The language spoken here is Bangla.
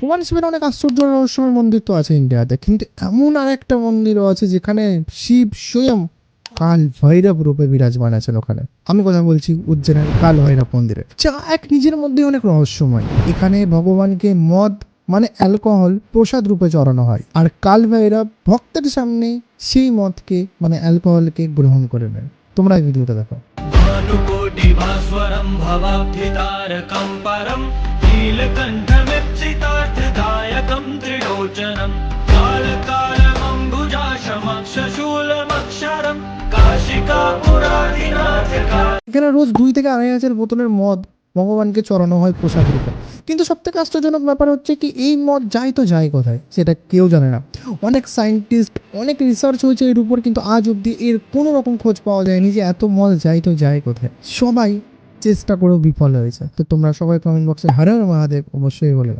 ভগবান শিবের অনেক আশ্চর্য রহস্যময় মন্দির তো আছে ইন্ডিয়াতে। কিন্তু এমন আর একটা মন্দিরও আছে যেখানে শিব স্বয়ং কাল ভৈরব রূপে বিরাজমান আছেন ওখানে। আমি কথা বলছি উজ্জয়নের কাল ভৈরব মন্দিরে। যা এক নিজের মধ্যে অনেক রহস্যময়। এখানে ভগবানকে মদ মানে অ্যালকোহল প্রসাদ রূপে চড়ানো হয়। আর কাল ভৈরব ভক্তের সামনে সেই মদকে মানে অ্যালকোহলকে গ্রহণ করে নেন তোমরা এই ভিডিওটা দেখো। ভাস্বরম তারকম পরম নীলকণ্ঠ त्रिलोचनं कालकालमम्बुजाशमक्षशूलमक्षरं काशिकापुराधिनाथ এখানে রোজ দুই থেকে আড়াই হাজার বোতলের মদ ভগবানকে চড়ানো হয় প্রসাদ রূপে কিন্তু সব থেকে আশ্চর্যজনক ব্যাপার হচ্ছে কি এই মদ যায় তো যায় কোথায় সেটা কেউ জানে না অনেক সায়েন্টিস্ট অনেক রিসার্চ হয়েছে এর উপর কিন্তু আজ অবধি এর কোনো রকম খোঁজ পাওয়া যায়নি যে এত মদ যায় তো যায় কোথায় সবাই চেষ্টা করেও বিফল হয়েছে তো তোমরা সবাই কমেন্ট বক্সে হারার মহাদেব অবশ্যই বলে দাও।